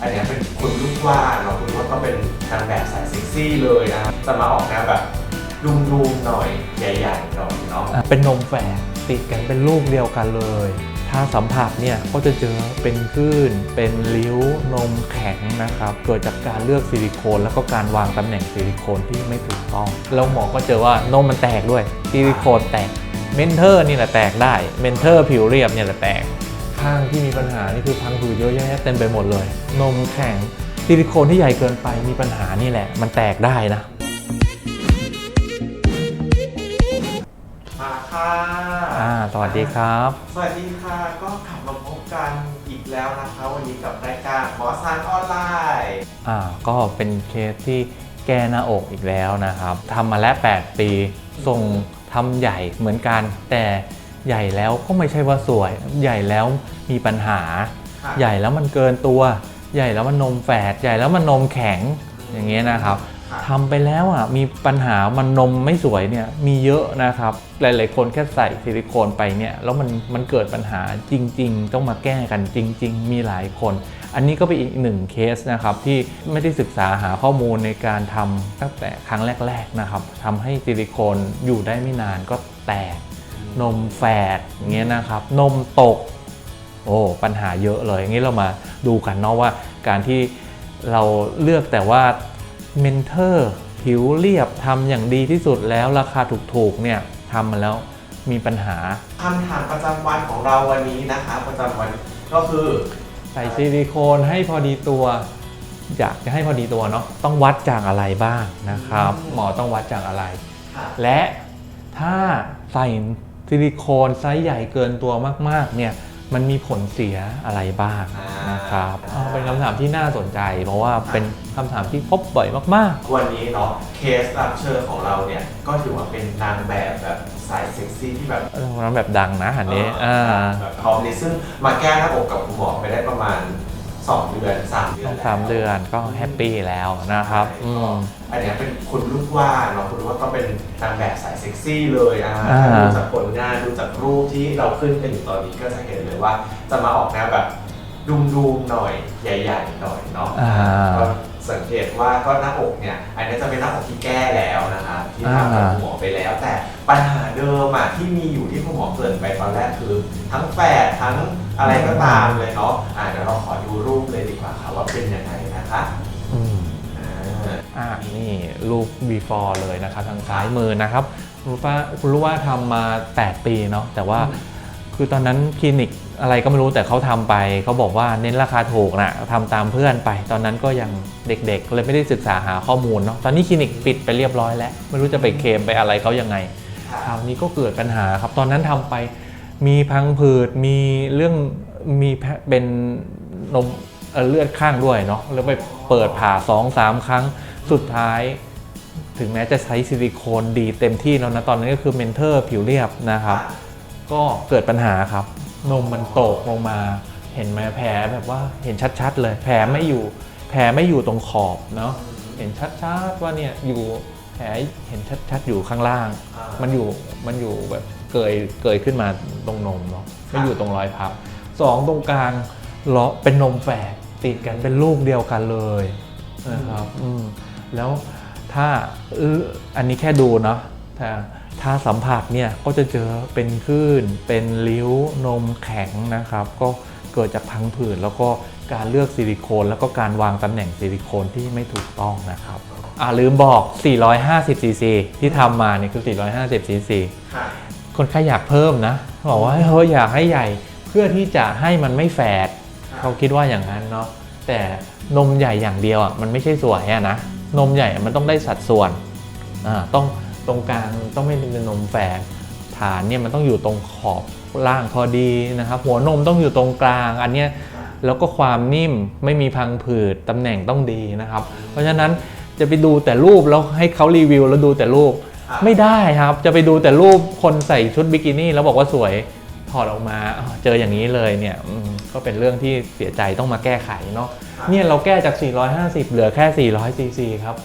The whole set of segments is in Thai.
อันนี้เป็นคุณลูกว่าเนาะคุณว่าก็เป็นนางแบบสายเซ็กซี่เลยนะจะมาออกแนวแบบดุมๆหน่อยใหญ่ๆหน่อยเนาะอะเป็นนมแฝดติดกันเป็นลูกเดียวกันเลย ถ้าสัมผัสเนี่ยก็จะเจอเป็นคลื่น เป็นริ้วนมแข็งนะครับ เกิดจากการเลือกซิลิโคน แล้วก็การวางตำแหน่งซิลิโคนที่ไม่ถูกต้อง แล้วหมอก็เจอว่านมมันแตกด้วยซิลิโคนแตกเมนเทอร์นี่แหละแตกได้เมนเทอร์ผิวเรียบเนี่ยแหละแตก ข้างที่มีปัญหานี่คือพังผืดเยอะแยะเต็มไปหมดเลย นมแข็งซิลิโคนที่ใหญ่เกินไปมีปัญหานี่แหละ มันแตกได้นะมาค่ะอ่าสวัสดีครับ สวัสดีค่ะ ก็กลับมาพบกันอีกแล้วนะคะ วันนี้กับรายการหมอซานออนไลน์อ่าก็เป็นเคสที่แก้หน้าอกอีกแล้วนะครับทำมาแล้ว 8 ปีส่งทำใหญ่เหมือนกัน แต่ ใหญ่แล้วก็ไม่ใช่ว่าสวย ใหญ่แล้วมีปัญหาค่ะใหญ่แล้วมันเกินตัว ใหญ่แล้วมันนมแฝดใหญ่แล้วมันนมแข็งอย่างเงี้ยนะครับค่ะทำไปแล้วอะมีปัญหามันนมไม่สวยเนี่ยมีเยอะนะครับ หลายๆคนแค่ใส่ซิลิโคนไปเนี่ยแล้วมันมันเกิดปัญหาจริง ๆ ต้องมาแก้กันจริง ๆ มีหลายคน อันนี้ก็เป็นอีกหนึ่งเคสนะครับที่ไม่ได้ศึกษาหาข้อมูลในการทำตั้งแต่ครั้งแรก ๆนะครับทำให้ซิลิโคนอยู่ได้ไม่นานก็แตก นมแฝดอย่างเงี้ยนะครับ นมตก โอ้ปัญหาเยอะเลยอย่างนี้เรามาดูกันเนาะว่าการที่เราเลือกแต่ว่าเมนเทอร์ผิวเรียบทำอย่างดีที่สุดแล้วราคาถูกๆเนี่ยทำมาแล้วมีปัญหาคำถามประจำวันของเราวันนี้นะคะ ประจำวันก็คือ ใส่ซิลิโคนให้พอดีตัว อยากจะให้พอดีตัวเนาะต้องวัดจากอะไรบ้างนะครับ หมอต้องวัดจากอะไรค่ะและถ้าใส่ ซิลิโคนไซส์ใหญ่เกินตัวมากๆเนี่ยมันมีผลเสียอะไรบ้างนะครับอ่าเป็นคำถามที่น่าสนใจ เพราะว่าเป็นคำถามที่พบบ่อยมากวันนี้เนาะเคสรับเชิญของเราเนี่ยก็ถือว่าเป็นนางแบบแบบสายเซ็กซี่ที่แบบๆเออนั้นแบบดังนะอันนี้เอ่อ่าอแบบท็อปนี้ซึ่งมาแก้หน้าอกกับคุณหมอไปได้ประมาณ 2 เดือน 3 เดือต้นองแล้วสามเดือนก็แฮปปี้แล้วนะครับอืม อันเนี้ยเป็นคุณลูกว่าเนาะคุณลูกว่าก็เป็นนางแบบสายเซ็กซี่เลยอะอ่าถ้าดูจากผลงานดูจากรูปที่เราขึ้นกันอยู่ตอนนี้ก็จะเห็นเลยว่าจะมาออกแนวแบบดุมๆหน่อยใหญ่ ๆ หน่อยเนาะ อ่า ก็ สังเกตว่าก็หน้าอกเนี่ยอันนี้จะเป็นหน้าอกที่แก้แล้วนะคะที่ทำกับคุณหมอไปแล้ว แต่ปัญหาเดิมอะที่มีอยู่ที่คุณหมอเกรินไปตอนแรกคือ ทั้งแฝดทั้งอะไรก็ตามเลยเนาะอ่าเดี๋ยวเราขอดูรูปเลยดีกว่าค่ะว่าเป็นยังไงนะคะอืมอ่าอ่านี่รูป before เลยนะครับทางซ้ายมือนะครับคุณรู้ว่าคุณรู้ว่าทำมา 8 ปีเนาะแต่ว่าคือตอนนั้นคลินิก อะไรก็ไม่รู้แต่เขาทำไป เขาบอกว่าเน้นราคาถูกนะทำตามเพื่อนไป ตอนนั้นก็ยังเด็กๆ เลยไม่ได้ศึกษาหาข้อมูลเนาะตอนนี้คลินิกปิดไปเรียบร้อยแล้ว ไม่รู้จะไปเคลมไปอะไรเขายังไงคราวนี้ก็เกิดปัญหาครับ ตอนนั้นทำไป มีพังผืดมีเรื่องมีแพะเป็นนมเอ่อเลือดข้างด้วยเนาะแล้วไปเปิดผ่า2อสามครั้งสุดท้าย ถึงแม้จะใช้ซิลิโคนดีเต็มที่แล้วนะตอนนั้นก็คือเมนเทอร์ผิวเรียบนะครับ ก็เกิดปัญหาครับ นมมันตกลงมา เห็นไหมแผลแบบว่าเห็นชัดๆเลย แผลไม่อยู่แผลไม่อยู่ตรงขอบเนาะเห็นชัดๆว่าเนี่ยอยู่แผลเห็นชัดๆอยู่ข้างล่าง มันอยู่มันอยู่แบบเกยเกยขึ้นมาตรงนมเนาะไม่อยู่ตรงรอยพับสองตรงกลางเลาะเป็นนมแฝดติดกันเป็นลูกเดียวกันเลยนะครับอืแล้วถ้าเอออันนี้แค่ดูเนาะถ้า ถ้าสัมผัสเนี่ยก็จะเจอเป็นคลื่น เป็นริ้วนมแข็งนะครับ ก็เกิดจากพังผืดแล้วก็การเลือกซิลิโคน แล้วก็การวางตำแหน่งซิลิโคนที่ไม่ถูกต้องนะครับอ่าลืมบอก 450 ซีซี ที่ทำมาเนี่ยคือ 450 ซีซีค่ะคนไข้อยากเพิ่มนะบอกว่าเฮ้ยอยากให้ใหญ่เพื่อที่จะให้มันไม่แฝดเขาคิดว่าอย่างนั้นเนาะแต่นมใหญ่อย่างเดียวอะมันไม่ใช่สวยอะนะนมใหญ่มันต้องได้สัดส่วนอ่าต้อง ตรงกลางต้องไม่เป็นนมแฝดฐานเนี่ยมันต้องอยู่ตรงขอบล่างพอดีนะครับหัวนมต้องอยู่ตรงกลาง อันเนี้ยแล้วก็ความนิ่มไม่มีพังผืดตำแหน่งต้องดีนะครับ เพราะฉะนั้นจะไปดูแต่รูปแล้วให้เขารีวิวแล้วดูแต่รูปไม่ได้ครับ จะไปดูแต่รูปคนใส่ชุดบิกินี่แล้วบอกว่าสวยถอดออกมาเจออย่างนี้เลยเนี่ยก็เป็นเรื่องที่เสียใจต้องมาแก้ไขเนาะเนี่ยเราแก้จาก 450 เหลือแค่400ซีซีครับ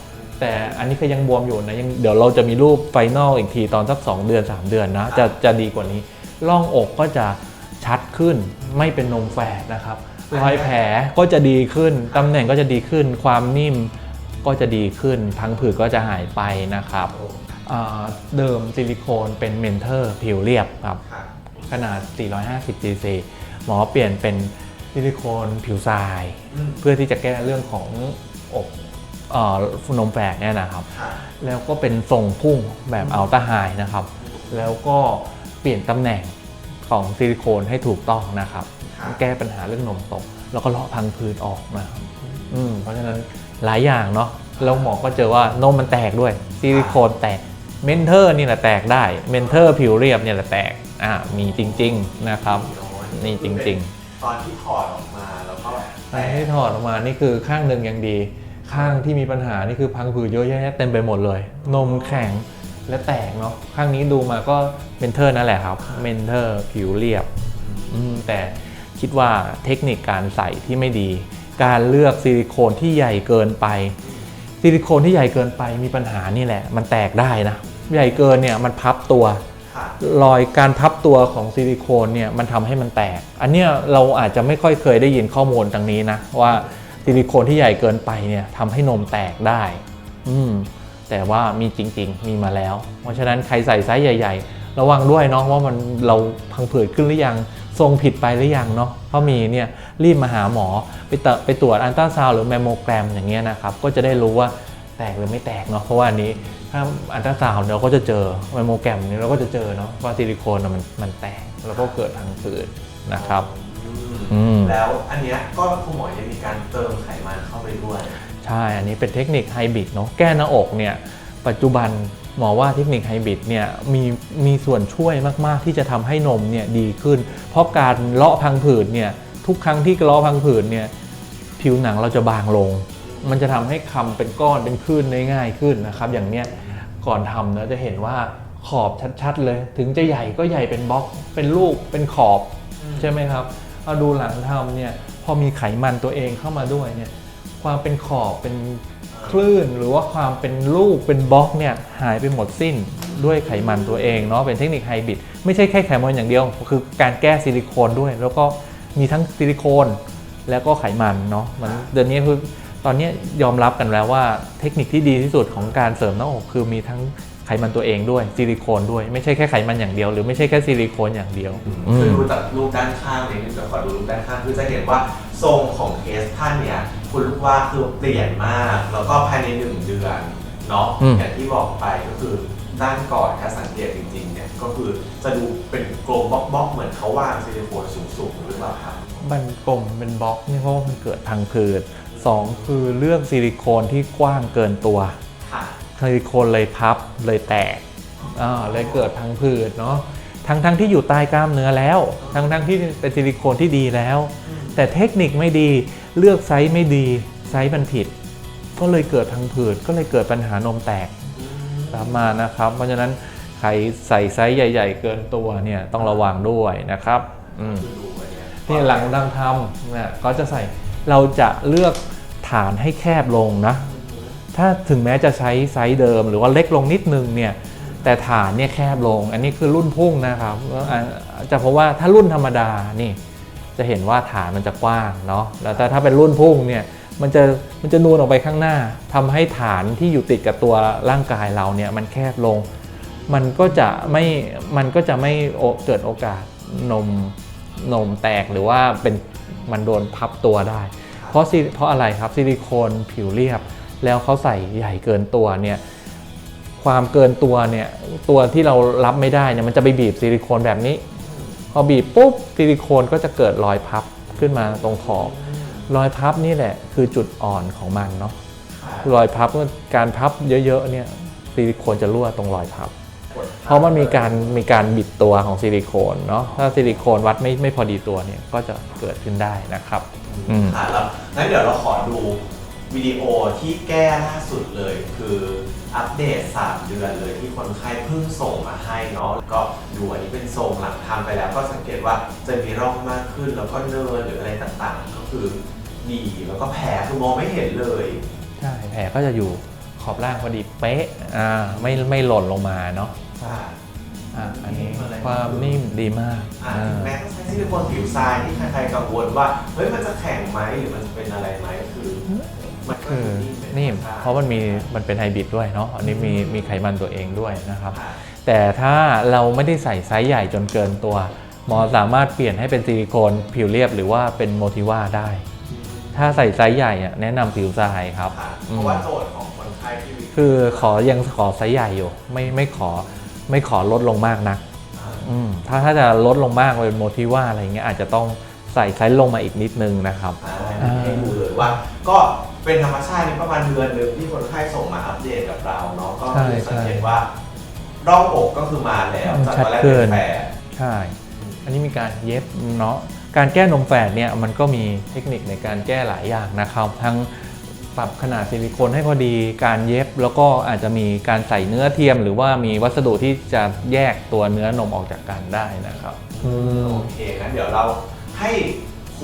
แต่อันนี้ก็ยังบวมอยู่นะยังเดี๋ยวเราจะมีรูปไฟนอลอีกทีตอนสัก 2 เดือน 3 เดือนนะจะจะดีกว่านี้ร่องอกก็จะชัดขึ้นไม่เป็นนมแฝดนะครับรอยแผลก็จะดีขึ้นตำแหน่งก็จะดีขึ้น ความนิ่มก็จะดีขึ้นพังผืดก็จะหายไปนะครับอ่าเดิมซิลิโคนเป็นเมนเทอร์ผิวเรียบครับค่ะขนาด 450 cc หมอเปลี่ยนเป็นซิลิโคนผิวทรายอืมเพื่อที่จะแก้เรื่องของอกเอ่อ นมแฝกเนี่ยนะครับค่ะแล้วก็เป็นทรงพุ่งแบบอัลต a าไฮนะครับ แล้วก็เปลี่ยนตำแหน่งของซิลิโคนให้ถูกต้องนะครับค่ะแก้ปัญหาเรื่องนมตก แล้วก็เลาะพังผืดออกนะครับอืมเพราะฉะนั้นหลายอย่างเนาะแล้วหมอก็เจอว่านมมันแตกด้วย ซิลิโคนแตกเมนเทอร์นี่แหละแตกได้เมนเทอร์ผิวเรียบเนี่ยแหละแตกอ่ามีจริง ๆนะครับนี่จริง ๆ ตอนที่ถอดออกมาแล้วก็แต่ที่ถอดออกมานี่คือข้างหนึ่งยังดี ข้างที่มีปัญหานี่คือพังผืดเยอะแยะเต็มไปหมดเลย นมแข็งและแตกเนาะข้างนี้ดูมาก็เมนเทอร์นั่นแหละครับเมนเทอร์ผิวเรียบแต่คิดว่าเทคนิคการใส่ที่ไม่ดี การเลือกซิลิโคนที่ใหญ่เกินไป ซิลิโคนที่ใหญ่เกินไปมีปัญหานี่แหละ มันแตกได้นะ ใหญ่เกินเนี่ยมันพับตัวรอยการพับตัวของซิลิโคนเนี่ยมันทำให้มันแตก อันเนี้ยเราอาจจะไม่ค่อยเคยได้ยินข้อมูลตรงนี้นะว่า ซิลิโคนที่ใหญ่เกินไปเนี่ยทำให้นมแตกได้ อืมแต่ว่ามีจริง ๆ มีมาแล้ว เพราะฉะนั้นใครใส่ไซส์ใหญ่ ๆ ระวังด้วยเนาะว่ามันเราพังผืดขึ้นหรือยังทรงผิดไปหรือยังเนาะเพราะมีเนี่ยรีบมาหาหมอไปเตะไปตรวจอันตราซาวหรือแมมโมแกรมอย่างเงี้ยนะครับก็จะได้รู้ว่าแตกหรือไม่แตกเนาะเพราะว่าอันนี้ถ้าอันตราซาวเราก็จะเจอแมมโมแกรมนี้เราก็จะเจอเนาะว่าซิลิโคนมันมันแตกแล้วก็เกิดพังผืดนะครับ อือืมมแล้วอันเนี้ยก็คุณหมอยังมีการเติมไขมันเข้าไปด้วย ใช่ อันนี้เป็นเทคนิคไฮบริดเนาะ แก้หน้าอกเนี่ย ปัจจุบันหมอว่าเทคนิคไฮบริดเนี่ยมีมีส่วนช่วยมาก ๆ ที่จะทำให้นมเนี่ยดีขึ้น เพราะการเลาะพังผืดเนี่ยทุกครั้งที่เลาะพังผืดเนี่ยผิวหนังเราจะบางลง มันจะทำให้คำเป็นก้อนเป็นคลื่นได้ง่ายขึ้นนะครับ อย่างเนี้ยก่อนทำเนะจะเห็นว่าขอบชัด ๆ เลย ถึงจะใหญ่ก็ใหญ่เป็นบล็อกเป็นลูกเป็นขอบ ใช่ไหมครับ เอาดูหลังทำเนี่ยพอมีไขมันตัวเองเข้ามาด้วยเนี่ยความเป็นขอบเป็นคลื่นหรือว่าความเป็นลูกเป็นบล็อกเนี่ยหายไปหมดสิ้นด้วยไขมันตัวเองเนาะเป็นเทคนิคไฮบริดไม่ใช่แค่ไขมันอย่างเดียว คือการแก้ซิลิโคนด้วย แล้วก็มีทั้งซิลิโคนแล้วก็ไขมันเนาะมันเดือนนี้คือตอนนี้ยอมรับกันแล้วว่าเทคนิคที่ดีที่สุดของการเสริมหน้าอกคือมีทั้ง ไขมันตัวเองด้วยซิลิโคนด้วยไม่ใช่แค่ไขมันอย่างเดียว หรือไม่ใช่แค่ซิลิโคนอย่างเดียวคือม ดูจากรูปด้านข้างเนี่ยเดี๋ยวขอดูรูปด้านข้างคือจะเห็นว่าทรงของเคสท่านเนี่ยคุณลูกว่าคือเปลี่ยนมาก แล้วก็ภายในหนึ่งเดือนเนาะอืม อย่างที่บอกไปก็คือด้านก่อนถ้าสังเกตจริงๆเนี่ยก็คือจะดูเป็นกลมบล็อกๆเหมือนเขาวางซิลิโคนสูงๆหรือเปล่าครับ มันกลมเป็นบล็อกเนี่ยเพราะว่ามันเกิดพังผืดสองคือเลือกซิลิโคนที่กว้างเกินตัวค่ะซิ ลิโคนเลยพับเลยแตกอ่าเลยเกิดพังผืดเนาะทั้งทั้งที่อยู่ใต้กล้ามเนื้อแล้ว ทั้งทั้งที่เป็นซิลิโคนที่ดีแล้ว แต่เทคนิคไม่ดีเลือกไซส์ไม่ดีไซส์มันผิด ก็เลยเกิดพังผืดก็เลยเกิดปัญหานมแตกตามมานะครับ เพราะฉะนั้นใครใส่ไซส์ใหญ่ ๆ เกินตัวเนี่ยต้องระวังด้วยนะครับอืมคือดูไว้เนี่ยนี่หลังดังทำเนี่ยก็จะใส่เราจะเลือกฐานให้แคบลงนะ ถ้าถึงแม้จะใช้ไซส์เดิมหรือว่าเล็กลงนิดนึงเนี่ยแต่ฐานเนี่ยแคบลง อันนี้คือรุ่นพุ่งนะครับจะเพราะว่าถ้ารุ่นธรรมดานี่จะเห็นว่าฐานมันจะกว้างเนาะแล้วแต่ถ้าเป็นรุ่นพุ่งเนี่ยมันจะมันจะนูนออกไปข้างหน้าทำให้ฐานที่อยู่ติดกับตัวร่างกายเราเนี่ยมันแคบลง มันก็จะไม่มันก็จะไม่เกิดโอกาสนมนมแตกหรือว่าเป็นมันโดนพับตัวได้ เพราะเพราะอะไรครับซิลิโคนผิวเรียบ แล้วเขาใส่ใหญ่เกินตัวเนี่ยความเกินตัวเนี่ยตัวที่เรารับไม่ได้เนี่ยมันจะไปบีบซิลิโคนแบบนี้ พอบีบปุ๊บซิลิโคนก็จะเกิดรอยพับขึ้นมาตรงขอบรอยพับนี่แหละคือจุดอ่อนของมันเนาะรอยพับการพับเยอะๆเนี่ยซิลิโคนจะรั่วตรงรอยพับ เพราะมันมีการมีการบิดตัวของซิลิโคนเนาะถ้าซิลิโคนวัดไม่ไม่พอดีตัวเนี่ยก็จะเกิดขึ้นได้นะครับอืมค่ะแล้วงั้นเดี๋ยวเราขอดู วิดีโอที่แก้ล่าสุดเลยคืออัปเดต 3 เดือนเลยที่คนไข้เพิ่งส่งมาให้เนาะก็ดูอันนี้เป็นทรงหลังทำไปแล้วก็สังเกตว่าจะมีร่องมากขึ้นแล้วก็เนินหรืออะไรต่างๆ ก็คือดีแล้วก็แผลคือมองไม่เห็นเลยใช่แผลก็จะอยู่ขอบล่างพอดีเป๊ะอ่าไม่ไม่หล่นลงมาเนาะค่ะอะอันนี้นิ่มอะไรความนิ่มดีมากอ่าอ่าถึงแม้ต้องใช้ซิลิโคนผิวทรายที่ใครๆกังวลว่าเฮ้ยมันจะแข็งไหมหรือมันจะเป็นอะไรไหมคือ มันก็คือเป็นิ่มธรรชติเพราะมันมีมันเป็นไฮบริดด้วยเนาะอันนี้มีมีไขมันตัวเองด้วยนะครับอ่าแต่ถ้าเราไม่ได้ใส่ไซส์ใหญ่จนเกินตัว หมอสามารถเปลี่ยนให้เป็นซิลิโคนผิวเรียบหรือว่าเป็นโมทิว่าได้ ถ้าใส่ไซส์ใหญ่อะแนะนำผิวทรายครับค่ะอืเพมราะว่าโจทย์ของคนไข้ที่วิคือขอยังขอไซส์ใหญ่อยู่ไม่ไม่ขอไม่ขอลดลงมากนักอ่าอืมถ้าถ้าจะลดลงมากเป็นโมทิว่าอะไรเงี้ยอาจจะต้องใส่ไซส์ลงมาอีกนิดนึงนะครับอ่าให้ดู เลยว่าก็เป็นธรรมชาตินี่ประมาณเดือนหนึงที่คนไข้ส่งมาอัปเดตกับเราเนาะก็ใช่คือสังเกตใช่ว่าร่องอกก็คือมาแล้วอืมจากตอนแรกชัดเกิเป็นนแผลใช่ อันนี้มีการเย็บเนาะการแก้นมแฝดเนี่ยมันก็มีเทคนิคในการแก้หลายอย่างนะครับ ทั้งปรับขนาดซิลิโคนให้พอดีการเย็บ แล้วก็อาจจะมีการใส่เนื้อเทียม หรือว่ามีวัสดุที่จะแยกตัวเนื้อนมออกจากกันได้นะครับอืมโอเคงั้นเดี๋ยวเราให้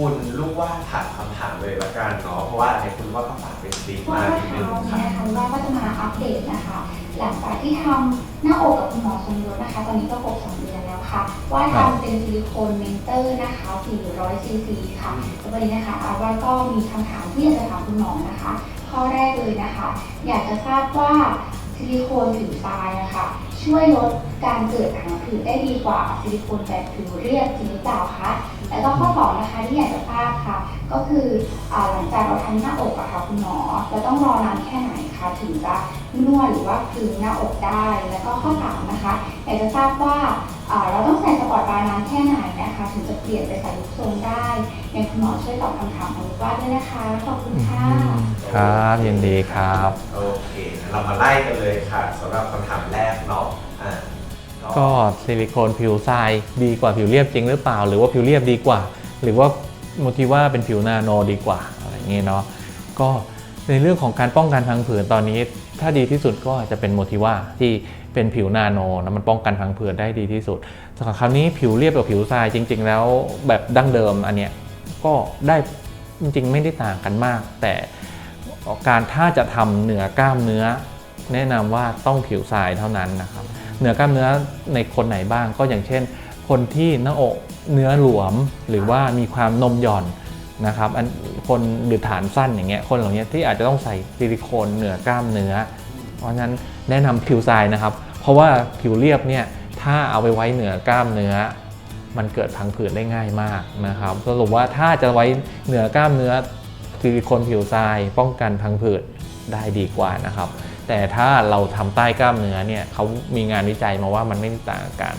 คุณลูกว่าถามคำถามเลยละกันเนาะเพราะว่าในคุณลูกว่าก็ฝากเป็นซีว่ามานิดนึงเช้านี้ค่ะนะคะว่าก็จะมาอัปเดตนะคะ หลังจากที่ทำหน้าอกกับคุณหมอสมยศนะคะ ตอนนี้ก็ครบสองเดือนแล้วค่ะ ว่าทำเป็นซิลิโคนเมนเตอร์นะคะ 400ซีซีค่ะแล้ววันนี้นะคะอาว่าก็มีคำถามที่อยากจะถามคุณหมอนะคะ ข้อแรกเลยนะคะ อยากจะทราบว่าซิลิโคนผิวทรายนะคะช่วยลดการเกิดผังผืดได้ดีกว่าซิลิโคนแบบผิวเรียบจริงหรือเปล่าคะ แล้วก็ข้อสองนะคะที่อยากจะทราบค่ะ ก็คืออาหลังจากเราทำหน้าอกอะค่ะคุณหมอเราต้องรอนานแค่ไหนคะถึงจะนวดหรือว่าคลึงหน้าอกได้ แล้วก็ข้อสามนะคะอยากจะทราบว่าอ่าเราต้องใส่สปอร์ตบาร์นานแค่ไหนนะคะถึงจะเปลี่ยนไปใส่ลูกทรงได้อยากคุณหมอช่วยตอบคำถามของลูกว่าด้วยนะคะขอบคุณค่ะครับยินดีครับ โอเคงั้นเรามาไล่กันเลยค่ะสำหรับคำถามแรกเนาะอ่า ก็ซิลิโคนผิวทรายดีกว่าผิวเรียบจริงหรือเปล่า หรือว่าผิวเรียบดีกว่า หรือว่าโมทิว่าเป็นผิวนาโนดีกว่าอะไรเงี้ยเนาะก็ในเรื่องของการป้องกันพังผืดตอนนี้ ถ้าดีที่สุดก็จะเป็นโมทิว่าที่เป็นผิวนาโนนะมันป้องกันพังผืดได้ดีที่สุดสำหรับคราวนี้ผิวเรียบกับผิวทรายจริง ๆ แล้วแบบดั้งเดิมอันเนี้ยก็ได้จริงๆ ไม่ได้ต่างกันมาก แต่การถ้าจะทำเหนือกล้ามเนื้อ แนะนำว่าต้องผิวทรายเท่านั้นนะครับ เหนือกล้ามเนื้อในคนไหนบ้าง ก็อย่างเช่น คนที่หน้าอกเนื้อหลวมหรือว่ามีความนมหย่อนนะครับคนหรือฐานสั้นอย่างเงี้ยคนเหล่านี้ที่อาจจะต้องใส่ซิลิโคนเหนือกล้ามเนื้อ เพราะฉะนั้นแนะนำผิวทรายนะครับ เพราะว่าผิวเรียบเนี่ยถ้าเอาไปไว้เหนือกล้ามเนื้อ มันเกิดพังผืดได้ง่ายมากนะครับสรุปว่าถ้าจะไว้เหนือกล้ามเนื้อซิลิโคนผิวทราย ป้องกันพังผืดได้ดีกว่านะครับ แต่ถ้าเราทำใต้กล้ามเนื้อเนี่ยเขามีงานวิจัยมาว่ามันไม่ต่างกัน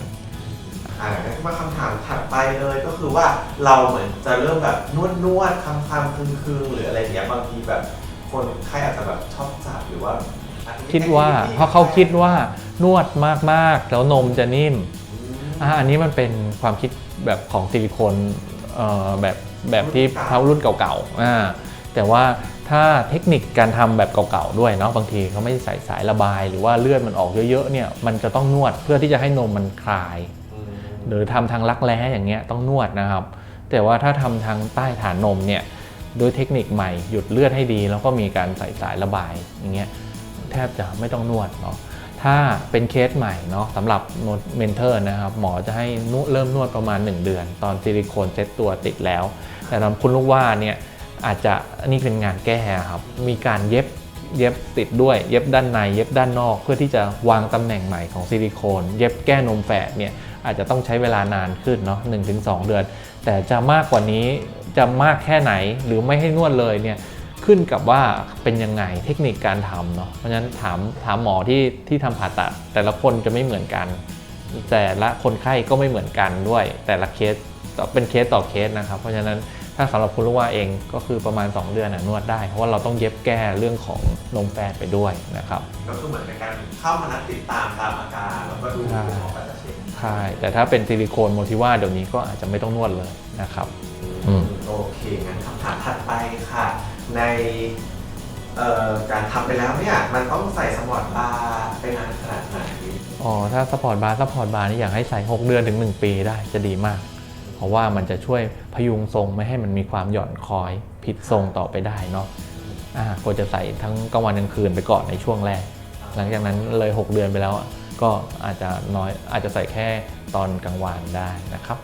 อ่างั้นมาคำถามถัดไปเลยก็คือว่าเราเหมือนจะเริ่มแบบนวดนวดๆคำคำคึงคึงๆหรืออะไรอย่างเงี้ยบางทีแบบคนไข้อาจจะแบบชอบจับหรือว่าอาจจะมีคิดว่าเพราะเขาคิดว่านวดมากๆ แล้วนมจะนิ่มอืมอ่าอันนี้มันเป็นความคิดแบบของซิลิโคนเอ่อแบบแบบที่รุ่นเก่าเขารุ่นเก่าๆอ่าแต่ว่า ถ้าเทคนิคการทำแบบเก่าๆด้วยเนาะบางทีเขาไม่ใส่สายระบาย หรือว่าเลือดมันออกเยอะๆเนี่ยมันจะต้องนวดเพื่อที่จะให้นมมันคลาย หรือทำทางรักแร้อย่างเงี้ยต้องนวดนะครับ แต่ว่าถ้าทำทางใต้ฐานนมเนี่ยด้วยเทคนิคใหม่หยุดเลือดให้ดี แล้วก็มีการใส่สายระบายอย่างเงี้ยแทบจะไม่ต้องนวดเนาะถ้าเป็นเคสใหม่เนาะสำหรับเมนเทอร์นะครับหมอจะให้นวดเริ่มนวดประมาณ 1 เดือน ตอนซิลิโคนเซ็ตตัวติดแล้ว แต่สำหรับคุณลูกว่าเนี่ย อาจจะอันนี้เป็นงานแก้ครับมีการเย็บเย็บติดด้วยเย็บด้านในเย็บด้านนอก เพื่อที่จะวางตำแหน่งใหม่ของซิลิโคน เย็บแก้นมแฝดเนี่ยอาจจะต้องใช้เวลานานขึ้นเนาะหนึ่งถึงสเดือน แต่จะมากกว่านี้จะมากแค่ไหนหรือไม่ให้นวดเลยเนี่ยขึ้นกับว่าเป็นยังไงเทคนิคการทำเนาะเพราะฉะนั้นถามถามหมอที่ที่ทำผ่าตัด แต่ละคนจะไม่เหมือนกัน แต่ละคนไข้ก็ไม่เหมือนกันด้วย แต่ละเคสเป็นเคสต่อเคสนะครับ เพราะฉะนั้น ถ้าสำหรับคุณลูกว่าเองก็คือประมาณ 2 เดือนนะนวดได้ เพราะว่าเราต้องเย็บแก้เรื่องของนมแฝดไปด้วยนะครับ ก็คือเหมือนเป็นการเข้ามานัดติดตามตามอาการแล้วก็ดูใช่คุณหมอก็จะเช็คใช่ แต่ถ้าเป็นซิลิโคนโมทิว่าเดี๋ยวนี้ก็อาจจะไม่ต้องนวดเลยนะครับอืมโอเคงั้นคำถามถัดไปค่ะ ในเอ่อการทำไปแล้วเนี่ยมันต้องใส่สมอร์ตบาร์ไปนานขนาดไหนอ๋อถ้าสปอร์ตบาร์สปอร์ตบาร์นี่อยากให้ใส่ 6 เดือนถึง 1 ปีได้จะดีมาก เพราะว่ามันจะช่วยพยุงทรงไม่ให้มันมีความหย่อนคอยผิดทรงต่อไปได้เนาะอ่าควรจะใส่ทั้งกลางวันกลางคืนไปก่อนในช่วงแรก หลังจากนั้นเลย 6 เดือนไปแล้วอะก็อาจจะน้อยอาจจะใส่แค่ตอนกลางวันได้นะครับ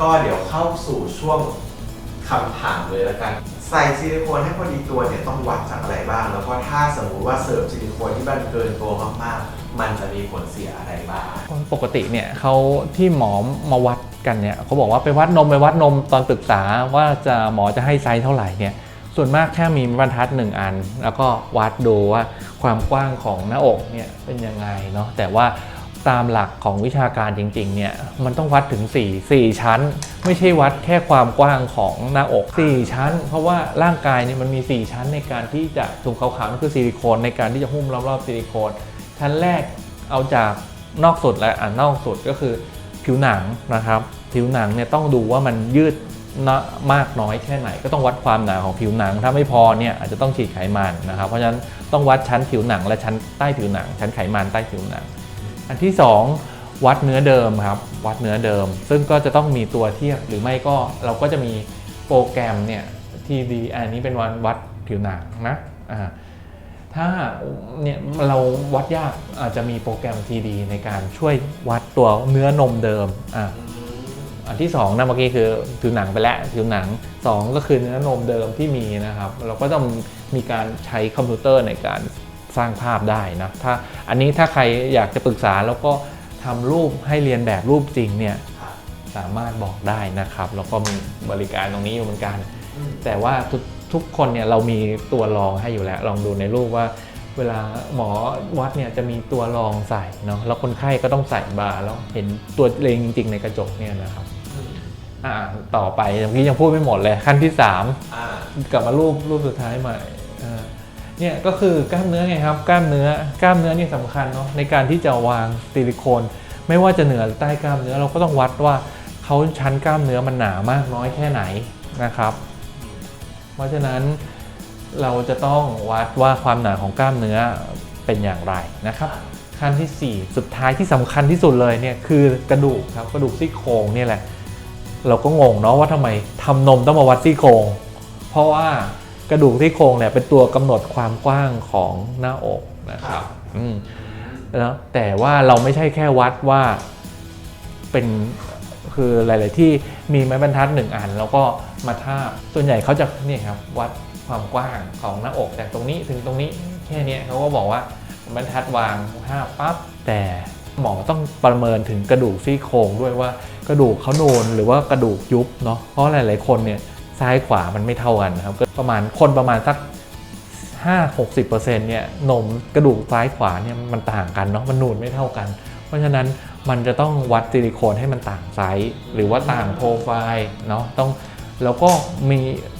ก็เดี๋ยวเข้าสู่ช่วงคำถามเลยละกัน ใส่ซิลิโคนให้พอดีตัวเนี่ยต้องวัดจากอะไรบ้าง แล้วก็ถ้าสมมุติว่าเสริมซิลิโคนที่มันเกินตัวมากๆ มันจะมีผลเสียอะไรบ้าง ปกติเนี่ยเขาที่หมอมาวัด กันเนี่ยเขาบอกว่าไปวัดนมไปวัดนมตอนปรึกษาว่าจะหมอจะให้ไซส์เท่าไหร่เนี่ยส่วนมากแค่มีบรรทัดหนึ่งอัน แล้วก็วัดดูว่าความกว้างของหน้าอกเนี่ยเป็นยังไงเนาะแต่ว่าตามหลักของวิชาการจริงๆเนี่ยมันต้องวัดถึง 4 4 ชั้น ไม่ใช่วัดแค่ความกว้างของหน้าอก 4 ชั้น เพราะว่าร่างกายเนี่ยมันมี 4 ชั้นในการที่จะถุงขาวๆนั่นคือซิลิโคนในการที่จะหุ้มรอบๆซิลิโคนชั้นแรกเอาจากนอกสุดและอ่านอกสุดก็คือ ผิวหนังนะครับ ผิวหนังเนี่ยต้องดูว่ามันยืดนะมากน้อยแค่ไหน ก็ต้องวัดความหนาของผิวหนัง ถ้าไม่พอเนี่ยอาจจะต้องฉีดไขมันนะครับ เพราะฉะนั้นต้องวัดชั้นผิวหนังและชั้นใต้ผิวหนัง ชั้นไขมันใต้ผิวหนัง อันที่ 2 วัดเนื้อเดิมครับ วัดเนื้อเดิม ซึ่งก็จะต้องมีตัวเทียบหรือไม่ก็เราก็จะมีโปรแกรมเนี่ยที่ดีอันนี้เป็นวันวัดผิวหนังนะอ่า ถ้าเนี่ยเราวัดยากอาจจะมีโปรแกรม TD ในการช่วยวัดตัวเนื้อนมเดิมอะอันที่2นะเมื่อกี้คือผิวหนังไปแล้วผิวหนัง 2 ก็คือเนื้อนมเดิมที่มีนะครับ เราก็ต้องมีการใช้คอมพิวเตอร์ในการสร้างภาพได้นะถ้าอันนี้ถ้าใครอยากจะปรึกษาแล้วก็ทำรูปให้เรียนแบบรูปจริงเนี่ยสามารถบอกได้นะครับ แล้วก็มีบริการตรงนี้อยู่เหมือนกัน แต่ว่า ทุกทุกคนเนี่ยเรามีตัวรองให้อยู่แล้ว ลองดูในรูปว่าเวลาหมอวัดเนี่ยจะมีตัวรองใส่เนาะแล้วคนไข้ก็ต้องใส่บาร์แล้วเห็นตัวเองจริง ๆ ในกระจกเนี่ยนะครับอ่าต่อไปเมื่อกี้ยังพูดไม่หมดเลยขั้นที่3อ่ากลับมารูปรูปสุดท้ายใหม่อ่าเนี่ยก็คือกล้ามเนื้อไงครับกล้ามเนื้อกล้ามเนื้อนี่สำคัญเนาะในการที่จะวางซิลิโคน ไม่ว่าจะเหนือหรือใต้กล้ามเนื้อเราก็ต้องวัดว่าเขาชั้นกล้ามเนื้อมันหนามากน้อยแค่ไหนนะครับ เพราะฉะนั้นเราจะต้องวัดว่าความหนาของกล้ามเนื้อเป็นอย่างไรนะครับ ขั้นที่ 4 สุดท้ายที่สำคัญที่สุดเลยเนี่ยคือกระดูกครับกระดูกซี่โครงเนี่ยแหละ เราก็งงเนาะว่าทำไมทำนมต้องมาวัดซี่โครง เพราะว่ากระดูกซี่โครงเนี่ยเป็นตัวกำหนดความกว้างของหน้าอกนะครับอืมแล้วแต่ว่าเราไม่ใช่แค่วัดว่าเป็น คือหลาย ๆ ที่มีไม้บรรทัดหนึ่งอัน แล้วก็มาทาบส่วนใหญ่เขาจะนี่ครับวัดความกว้างของหน้าอกจากตรงนี้ถึงตรงนี้แค่นี้เขาก็บอกว่าบรรทัดวางภาปั๊บแต่หมอต้องประเมินถึงกระดูกซี่โครงด้วยว่ากระดูกเขาโนนหรือว่ากระดูกยุบเนาะเพราะหลาย ๆ คนเนี่ยซ้ายขวามันไม่เท่ากันครับก็ประมาณคนประมาณสัก5-60%เนี่ยนมกระดูกซ้ายขวาเนี่ยมันต่างกันเนาะมันนูนไม่เท่ากัน เพราะฉะนั้น มันจะต้องวัดซิลิโคนให้มันต่างไซส์หรือว่าต่างโปรไฟล์เนาะต้องแล้วก็มี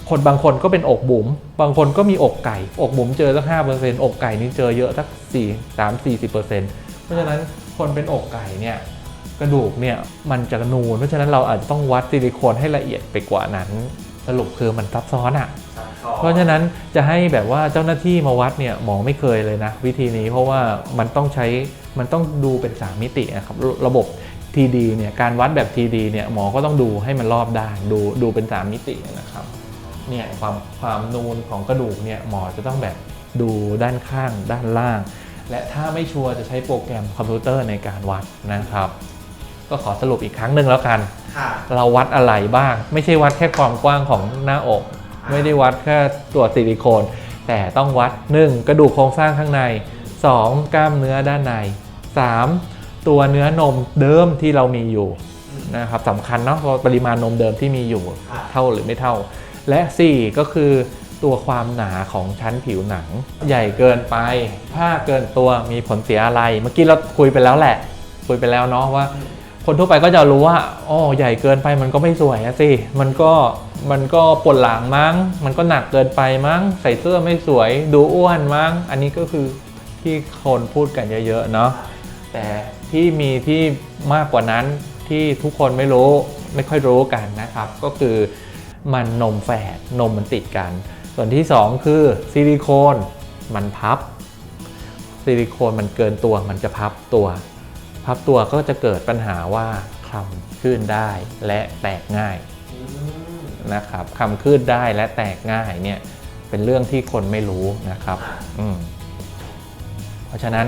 คนบางคนก็เป็นอกบุ๋มบางคนก็มีอกไก่ อกบุ๋มเจอสักห้าเปอร์เซ็นต์อกไก่นี่เจอเยอะสักสี่สามสี่สิบเปอร์เซ็นต์เพราะฉะนั้นคนเป็นอกไก่เนี่ยกระดูกเนี่ยมันจะนูนเพราะฉะนั้นเราอาจจะต้องวัดซิลิโคนให้ละเอียดไปกว่านั้น สรุปคือมันซับซ้อนอะเพราะฉะนั้นจะให้แบบว่าเจ้าหน้าที่มาวัดเนี่ยหมอไม่เคยเลยนะ วิธีนี้เพราะว่ามันต้องใช้ มันต้องดูเป็น 3 มิตินะครับระระบบ TD เนี่ยการวัดแบบ TD เนี่ยหมอก็ต้องดูให้มันรอบด้านดูดูเป็น 3 มิตินะครับเนี่ยความความนูนของกระดูกเนี่ยหมอจะต้องแบบดูด้านข้างด้านล่าง และถ้าไม่ชัวร์จะใช้โปรแกรมคอมพิวเตอร์ในการวัดนะครับ ก็ขอสรุปอีกครั้งหนึ่งแล้วกันค่ะเราวัดอะไรบ้าง ไม่ใช่วัดแค่ความกว้างของหน้าอก ไม่ได้วัดแค่ตัวซิลิโคน แต่ต้องวัด 1. กระดูกโครงสร้างข้างใน 2. กล้ามเนื้อด้านใน 3. ตัวเนื้อนมเดิมที่เรามีอยู่นะครับสำคัญเนาะเพราะปริมาณนมเดิมที่มีอยู่ค่ะเท่าหรือไม่เท่า และ 4 ก็คือตัวความหนาของชั้นผิวหนัง ใหญ่เกินไปผ้าเกินตัวมีผลเสียอะไร เมื่อกี้เราคุยไปแล้วแหละ คุยไปแล้วเนาะว่า คนทั่วไปก็จะรู้ว่าอ๋อใหญ่เกินไปมันก็ไม่สวยอะสิมันก็มันก็ปวดหลังมั้ง มันก็หนักเกินไปมั้ง ใส่เสื้อไม่สวย ดูอ้วนมั้ง อันนี้ก็คือที่คนพูดกันเยอะๆเนาะ แต่ที่มีที่มากกว่านั้นที่ทุกคนไม่รู้ไม่ค่อยรู้กันนะครับ ก็คือมันนมแฝดนมมันติดกัน ส่วนที่ 2 คือซิลิโคนมันพับ ซิลิโคนมันเกินตัวมันจะพับตัว พับตัวก็จะเกิดปัญหาว่าคลำขึ้นได้และแตกง่ายนะครับคำขึ้นได้และแตกง่ายเนี่ยเป็นเรื่องที่คนไม่รู้นะครับ เพราะฉะนั้น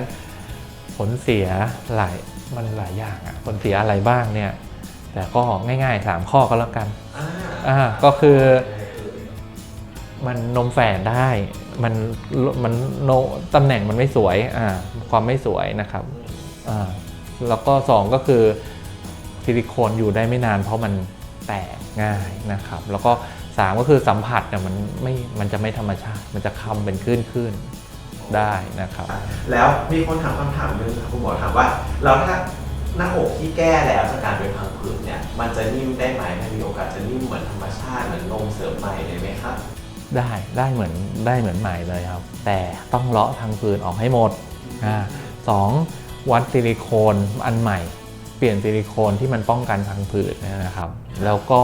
ผลเสียหลายมันหลายอย่างอะผลเสียอะไรบ้างเนี่ย แต่ก็ง่ายๆ 3 ข้อก็แล้วกันอ่าอ่าก็คือมันนมแฝดได้มันมันโนตำแหน่งมันไม่สวยอ่าความไม่สวยนะครับอ่าแล้วก็สองก็คือซิลิโคนอยู่ได้ไม่นานเพราะมันแตกง่ายนะครับ แล้วก็สามก็คือสัมผัสเนี่ยมันไม่มันจะไม่ธรรมชาติ มันจะคำเป็นคลื่นคลื่นๆ ได้นะครับ แล้วมีคนถามคำถามหนึงครับคุณหมอถามว่าแล้วถ้าหน้าอกที่แก้แล้วจากการเป็นพังผืดเนี่ยมันจะนิ่มได้ไหมมันมีโอกาสจะนิ่มเหมือนธรรมชาติเหมือนนมเสริมใหม่เลยไหมครับ ได้ได้เหมือนได้เหมือนใหม่เลยครับ แต่ต้องเลาะทางพื้นออกให้หมดอ่าสองวัดซิลิโคนอันใหม่ เปลี่ยนซิลิโคนที่มันป้องกันพังผืดเนยนะครับ แล้วก็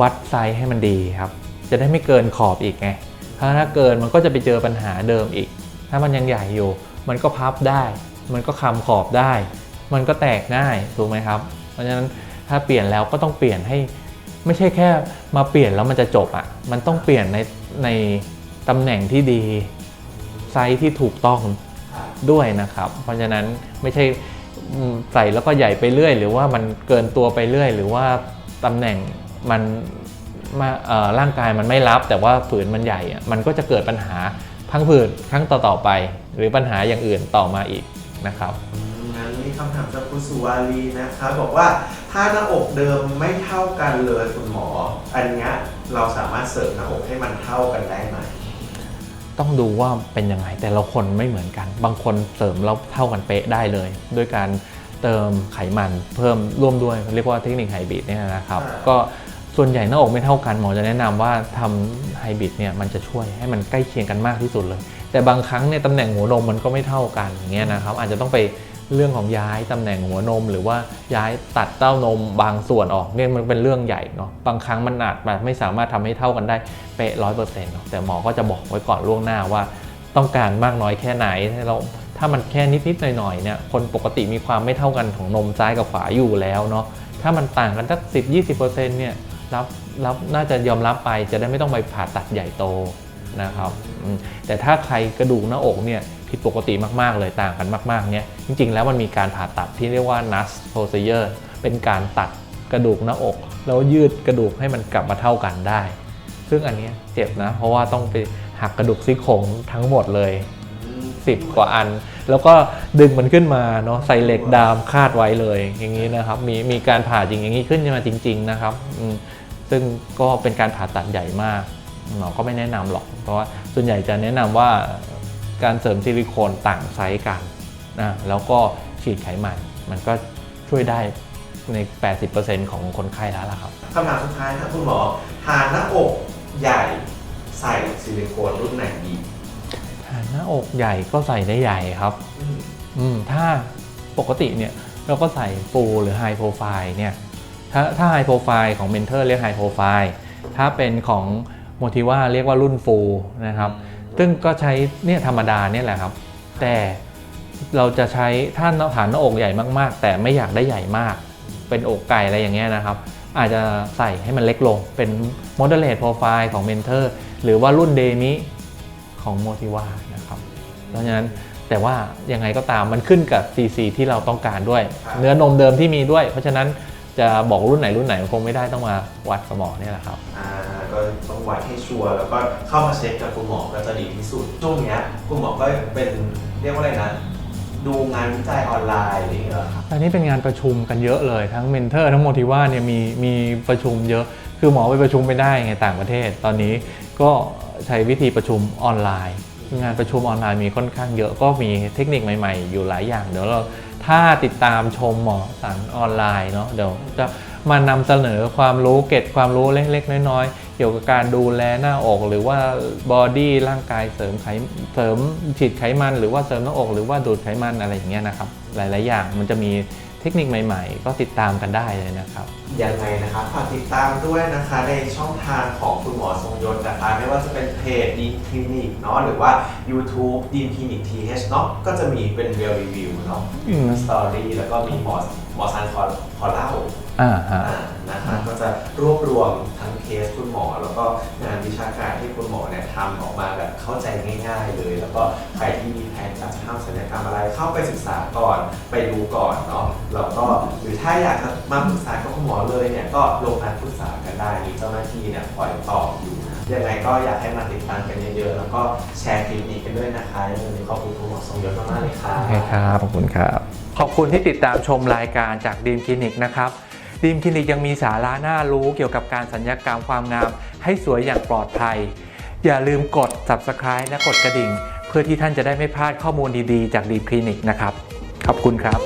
วัดไซส์ให้มันดีครับ จะได้ไม่เกินขอบอีกไงถ้าถ้าเกินมันก็จะไปเจอปัญหาเดิมอีก ถ้ามันยังใหญ่อยู่ มันก็พับได้ มันก็คำขอบได้ มันก็แตกง่ายถูกไหมครับ เพราะฉะนั้นถ้าเปลี่ยนแล้วก็ต้องเปลี่ยนให้ไม่ใช่แค่มาเปลี่ยนแล้วมันจะจบอะ่ะ มันต้องเปลี่ยนในในตำแหน่งที่ดีไซส์ที่ถูกต้องด้วยนะครับ เพราะฉะนั้นไม่ใช่ใส่แล้วก็ใหญ่ไปเรื่อย หรือว่ามันเกินตัวไปเรื่อย หรือว่าตำแหน่งมันมร่างกายมันไม่รับ แต่ว่าผืนมันใหญ่อะมันก็จะเกิดปัญหา พังผืดครั้งต่อๆไป หรือปัญหาอย่างอื่นต่อมาอีกนะครับอืมงั้นมีคำถามจากคุณสุวารีนะคะบอกว่าถ้าหน้าอกเดิมไม่เท่ากันเลยคุณหมอ อันเนี้ยเราสามารถเสริมหน้าอกให้มันเท่ากันได้ไหมต้องดูว่าเป็นยังไงแต่ละคนไม่เหมือนกัน บางคนเสริมแล้วเท่ากันเป๊ะได้เลย ด้วยการเติมไขมันเพิ่มร่วมด้วยเรียกว่าเทคนิคไฮบริดเนี่ยนะครับอ่าก็ ส่วนใหญ่หน้าอกไม่เท่ากันหมอจะแนะนำว่าทำไฮบริดเนี่ยมันจะช่วยให้มันใกล้เคียงกันมากที่สุดเลย แต่บางครั้งเนี่ยตำแหน่งหัวนมมันก็ไม่เท่ากันอย่างเงี้ยนะครับอาจจะต้องไปเรื่องของย้ายตำแหน่งหัวนม หรือว่าย้ายตัดเต้านมบางส่วนออกเนี่ยมันเป็นเรื่องใหญ่เนาะบางครั้งมันอาจแบบไม่สามารถทำให้เท่ากันได้เป๊ะร้อยเปอร์เซ็นต์แต่หมอก็จะบอกไว้ก่อนล่วงหน้าว่า ต้องการมากน้อยแค่ไหนเราถ้ามันแค่นิดๆหน่อยๆเนี่ยคนปกติมีความไม่เท่ากันของนมซ้ายกับขวาอยู่แล้วเนาะถ้ามันต่างกันสักสิบยี่สิบเปอร์เซ็นต์เนี่ย รับรับน่าจะยอมรับไปจะได้ไม่ต้องไปผ่าตัดใหญ่โตนะครับแต่ถ้าใครกระดูกหน้าอกเนี่ยผิดปกติมากๆ เลยต่างกันมากๆเนี่ยจริงๆ แล้วมันมีการผ่าตัดที่เรียกว่า NAS procedure เป็นการตัดกระดูกหน้าอก แล้วยืดกระดูกให้มันกลับมาเท่ากันได้ ซึ่งอันนี้เจ็บนะ เพราะว่าต้องไปหักกระดูกซี่โครงทั้งหมดเลย 10 กว่าอัน แล้วก็ดึงมันขึ้นมาเนาะใส่เหล็กดามคาดไว้เลยอย่างนี้นะครับ มีมีการผ่าจริงอย่างนี้ขึ้นมาจริง ๆ นะครับอื ซึ่งก็เป็นการผ่าตัดใหญ่มากหมอก็ไม่แนะนำหรอก เพราะว่าส่วนใหญ่จะแนะนำว่าการเสริมซิลิโคนต่างไซส์กันนะแล้วก็ฉีดไขมัน มันก็ช่วยได้ใน 80%ของคนไข้แล้วล่ะครับคำถามสุดท้ายครับคุณหมอทานหน้าอกใหญ่ใส่ซิลิโคนรุ่นไหนดีหน้าอกใหญ่ก็ใส่ได้ใหญ่ครับอืมอืมถ้าปกติเนี่ยเราก็ใส่ฟูลหรือไฮโปรไฟล์เนี่ย ถ้าถ้าไฮโปรไฟล์ของเมนเทอร์เรียกไฮโปรไฟล์ถ้าเป็นของโมทิว่าเรียกว่ารุ่นฟูลนะครับ ซึ่งก็ใช้เนี่ยธรรมดาเนี่ยแหละครับ แต่เราจะใช้ถ้าฐานหน้าอกใหญ่มากๆ แต่ไม่อยากได้ใหญ่มาก เป็นอกไก่อะไรอย่างเงี้ยนะครับ อาจจะใส่ให้มันเล็กลง เป็น moderate profile ของ Mentor หรือว่ารุ่นเดมิของ Motiva นะครับ เพราะฉะนั้นแต่ว่ายังไงก็ตามมันขึ้นกับ CC ที่เราต้องการด้วย เนื้อนมเดิมที่มีด้วย เพราะฉะนั้น จะบอกรุ่นไหนรุ่นไหนคงไม่ได้ต้องมาวัดกับหมอเนี่ยแหละครับ อ่าก็ต้องวัดให้ชัวร์แล้วก็เข้ามาเช็คกับคุณหมอก็จะดีที่สุดช่วงเนี้ยคุณหมอก็เป็นเรียกว่าอะไรนะดูงานวิจัยออนไลน์อะไรอย่างเงี้ยเหรอครับตอนนี้เป็นงานประชุมกันเยอะเลยทั้งเมนเทอร์ทั้งโมทิว่าเนี่ยมีมีประชุมเยอะ คือหมอไปประชุมไม่ได้ไงต่างประเทศ ตอนนี้ก็ใช้วิธีประชุมออนไลน์ งานประชุมออนไลน์มีค่อนข้างเยอะก็มีเทคนิคใหม่ ๆ อยู่หลายอย่างเดี๋ยวเรา ถ้าติดตามชมหมอสันออนไลน์เนาะเดี๋ยวจะมานำเสนอความรู้เก็ดความรู้เล็กๆ น้อยๆ เกี่ยวกับการดูแลหน้าอก หรือว่าบอดี้ร่างกายเสริมไขเสริมฉีดไขมัน หรือว่าเสริมหน้าอก หรือว่าดูดไขมันอะไรอย่างเงี้ยนะครับ หลายๆอย่างมันจะมี เทคนิคใหม่ๆ ก็ติดตามกันได้เลยนะครับ ยังไงนะครับฝากติดตามด้วยนะคะในช่องทางของคุณหมอทรงยศนะคะ ไม่ว่าจะเป็นเพจดีนคลินิกเนาะหรือว่า YouTube ดีนคลินิก TH เนาะก็จะมีเป็นเรียลรีวิวเนาะอืม สตอรี่แล้วก็มีหมอหมอซันคอคอเล่า อ่าฮะอ่านะคะก็จะรวบรวมทั้งเคสคุณหมอ แล้วก็งานวิชาการที่คุณหมอเนี่ยทำออกมาแบบเข้าใจง่าย ๆ เลย แล้วก็ใครที่มีแผนจะทำศัลยกรรมอะไรเข้าไปศึกษาก่อนไปดูก่อนเนาะแล้วก็หรือถ้าอยากจะมาปรึกษากับคุณหมอเลยเนี่ยก็ลงนัดปรึกษากันได้มีเจ้าหน้าที่เนี่ยคอยตอบอยู่ยังไงก็อยากให้มาติดตามกันเยอะๆแล้วก็แชร์คลิปนี้กันด้วยนะคะวันนี้ขอบคุณคุณหมอทรงยศมากๆเลยค่ะ โอเคครับ ขอบคุณครับ ขอบคุณที่ติดตามชมรายการจากดีมคลินิกนะครับ ดีมคลินิกยังมีสาระน่ารู้เกี่ยวกับการสัญญกรรมความงาม ให้สวยอย่างปลอดภัย อย่าลืมกด subscribe และกดกระดิ่ง เพื่อที่ท่านจะได้ไม่พลาดข้อมูลดีๆ จากดีมคลินิกนะครับ ขอบคุณครับ